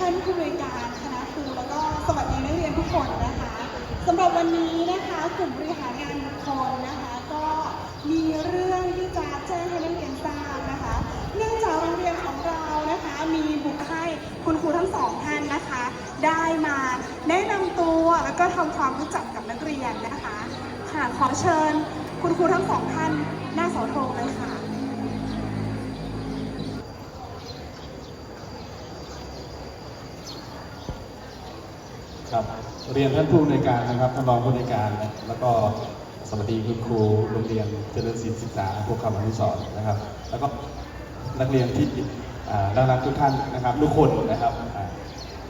ท่านผู้บริการคณะครูแล้วก็สวัสดีนักเรียนทุกคนนะคะสำหรับวันนี้นะคะกลุ่มบริหารงานบุคคลนะคะ ก็มีเรื่องที่จะแจ้งให้นักเรียนทราบนะคะ เนื่องจากโรงเรียนของเรานะคะ มีบุคให้คุณครูทั้งสองท่านนะคะ ได้มาแนะนำตัวแล้วก็ทำความรู้จักกับนักเรียนนะคะค่ะขอเชิญคุณครูทั้งสองท่านหน้าเสาธงเลยค่ะ ครับเรียนท่านผู้อำนการนะครับท่านรองผู้อำนการ แล้วก็สวัสดีคุณครูโรงเรียนเจริญศิลป์ศึกษาพวกคำอนุสรณ์นะครับ แล้วก็นักเรียนที่น่ารักทุกท่านนะครับทุกคนนะครับ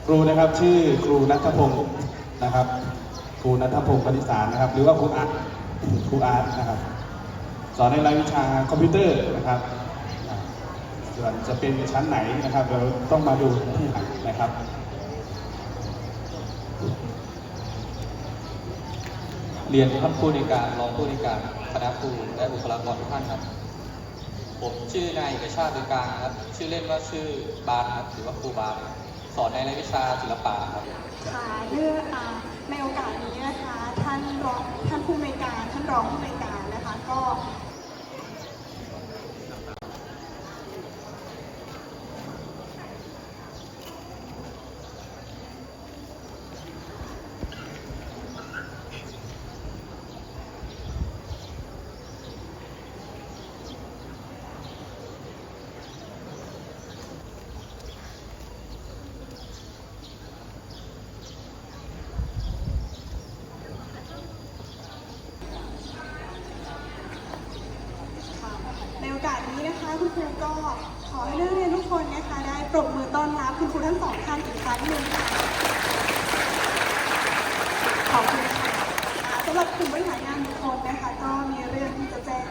ครูนะครับชื่อครูนัทพงศ์นะครับ ครูนัทพงศ์ปฏิสารนะครับ หรือว่าครูอาร์ตครูอาร์ตนะครับ สอนในรายวิชาคอมพิวเตอร์นะครับส่วนจะเป็นชั้นไหนนะครับเราต้องมาดูที่หลังนะครับ เรียนท่านผู้ในการรองผู้ในการคณะครูและบุคลากรทุกท่านครับ ผมชื่อนายเอกชาติเป็นกลางครับ ชื่อเล่นว่าชื่อบาสครับหรือว่าครูบาสสอนในรายวิชาศิลปะครับค่ะเพื่องอ่าในโอกาสนี้นะคะ ท่านรองท่านผู้ในการท่านรองผู้ในวยการนะคะ ก็ ค่ะในโอกาส นะคะคุณครูก็ขอให้นักเรียนทุกคนนะคะได้ปรบมือต้อนรับคุณครูทั้งสองท่านอีกครั้งหนึ่งค่ะขอบคุณค่ะสำหรับกลุ่มบริหารงานบุคคลนะคะ ก็มีเรื่องที่จะแจ้ง